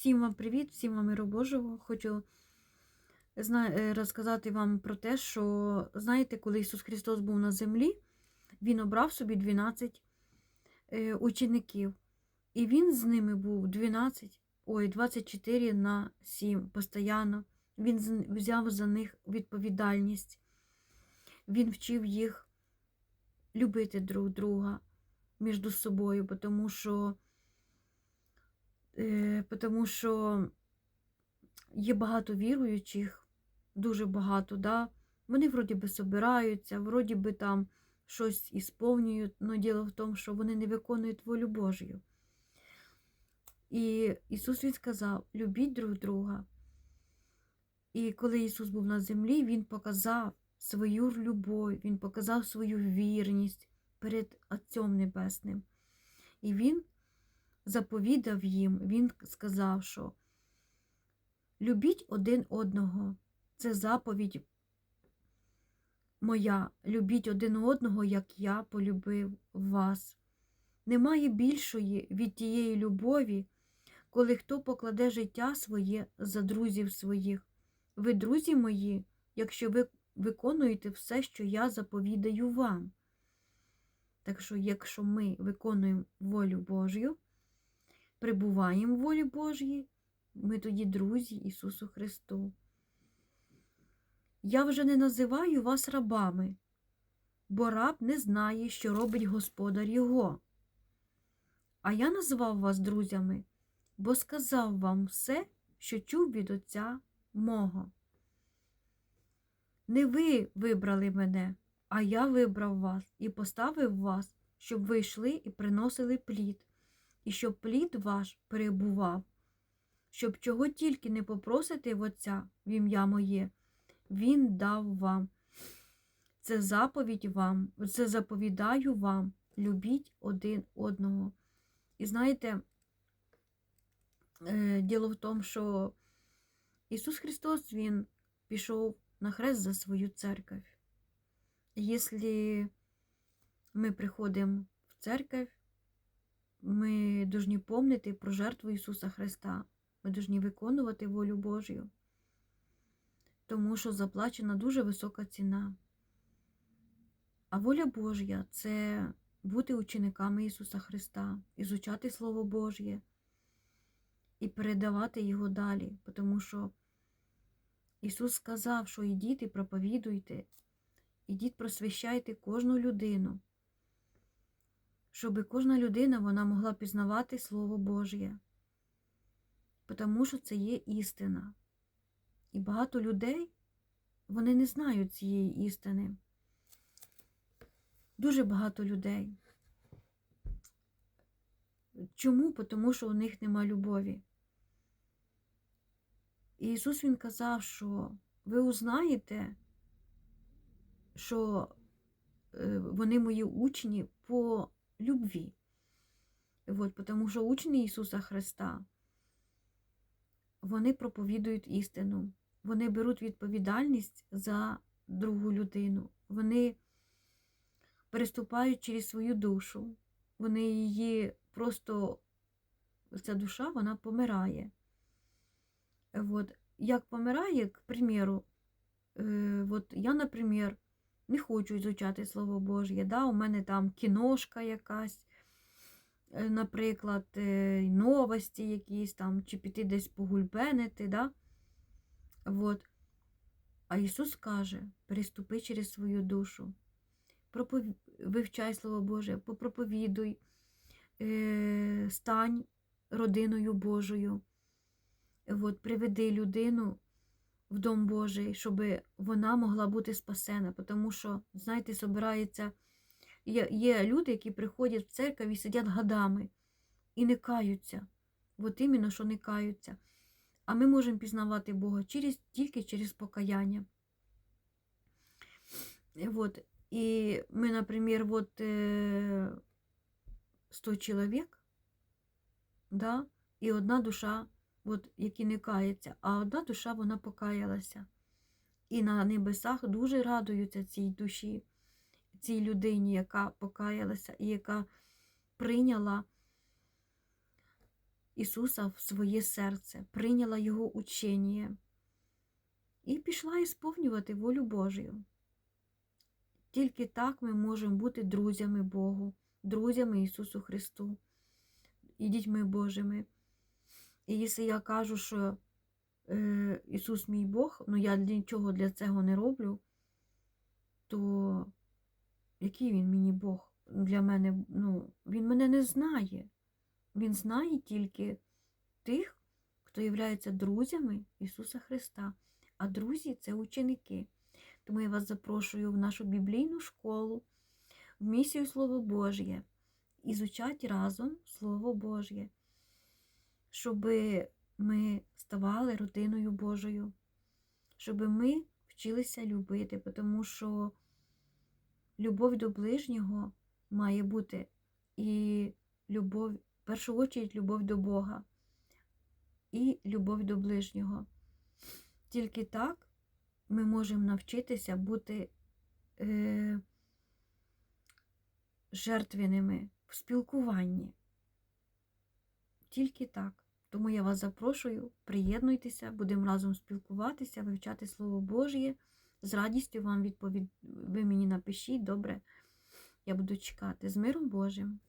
Всім вам привіт, всім вам миру Божого. Хочу е, розказати вам про те, що знаєте, коли Ісус Христос був на землі, Він обрав собі 12 е, учеників. І Він з ними був 12, ой, 24 на 7 постійно. Він взяв за них відповідальність. Він вчив їх любити друг друга між собою, тому що Тому що є багато віруючих, дуже багато, да? вони вроді би собираються, вроді би там щось ісповнюють, але діло в тому, що вони не виконують волю Божою. І Ісус Він сказав: любіть друг друга. І коли Ісус був на землі, Він показав свою любов, Він показав свою вірність перед Отцем Небесним. І Він заповідав їм, він сказав, що любіть один одного. Це заповідь моя. Любіть один одного, як я полюбив вас. Немає більшої від тієї любові, коли хто покладе життя своє за друзів своїх. Ви, друзі мої, якщо ви виконуєте все, що я заповідаю вам. Так що, якщо ми виконуємо волю Божю, прибуваємо в волі Божій, ми тоді друзі Ісусу Христу. Я вже не називаю вас рабами, бо раб не знає, що робить Господар Його. А я назвав вас друзями, бо сказав вам все, що чув від Отця мого. Не ви вибрали мене, а я вибрав вас і поставив вас, щоб ви йшли і приносили плід і щоб плід ваш перебував, щоб чого тільки не попросите в Отця в ім'я моє, Він дав вам. Це заповідь вам, це заповідаю вам, любіть один одного. І знаєте, е, діло в тому, що Ісус Христос Він пішов на хрест за свою церковь. Якщо ми приходимо в церковь, ми повинні помнити про жертву Ісуса Христа. Ми повинні виконувати волю Божю, тому що заплачена дуже висока ціна. А воля Божя це бути учениками Ісуса Христа, ізучати Слово Божє і передавати Його далі, тому що Ісус сказав, що ідіть і проповідуйте, ідіть просвящайте кожну людину щоб кожна людина вона могла пізнавати Слово Божє, тому що це є істина. І багато людей вони не знають цієї істини. Дуже багато людей. Чому? Тому що у них нема любові. І Ісус Він казав, що ви узнаєте, що е, вони мої учні по. Вот, Тому що учні Ісуса Христа, вони проповідують істину, вони беруть відповідальність за другу людину, вони переступають через свою душу, вони її просто, ця душа вона помирає. Вот. Як помирає, к примеру, э, вот я, наприклад, не хочу ізучати Слово Божє. Да? У мене там кіношка якась, е, наприклад, е, новості якісь там, чи піти десь погульбенити. Да? Вот. А Ісус каже, переступи через свою душу, Пропов... вивчай Слово Боже, попроповідуй, е, стань родиною Божою, От, приведи людину в Дом Божий, щоб вона могла бути спасена. Тому що, знаєте, собирається, є, люди, які приходять в церкву і сидять годами і не каються. От іменно, що не каються. А ми можемо пізнавати Бога через, тільки через покаяння. Вот. І ми, наприклад, вот 100 чоловік, да, і одна душа от, які не каються, а одна душа вона покаялася. І на небесах дуже радуються цій душі, цій людині, яка покаялася і яка прийняла Ісуса в своє серце, прийняла Його учення і пішла ісповнювати волю Божою. Тільки так ми можемо бути друзями Богу, друзями Ісусу Христу і дітьми Божими. І якщо я кажу, що е, Ісус мій Бог, ну я нічого для цього не роблю, то який він мені Бог для мене? Ну, Він мене не знає. Він знає тільки тих, хто є друзями Ісуса Христа. А друзі це ученики. Тому я вас запрошую в нашу біблійну школу, в місію Слово Божє, і звучать разом Слово Божє, щоб ми ставали родиною Божою, щоб ми вчилися любити, тому що любов до ближнього має бути і любов, в першу чергу, любов до Бога і любов до ближнього. Тільки так ми можемо навчитися бути е, жертвеними в спілкуванні. Тільки так. Тому я вас запрошую, приєднуйтеся, будемо разом спілкуватися, вивчати Слово Божє. З радістю вам відповідь. Ви мені напишіть, добре. Я буду чекати з миром Божим.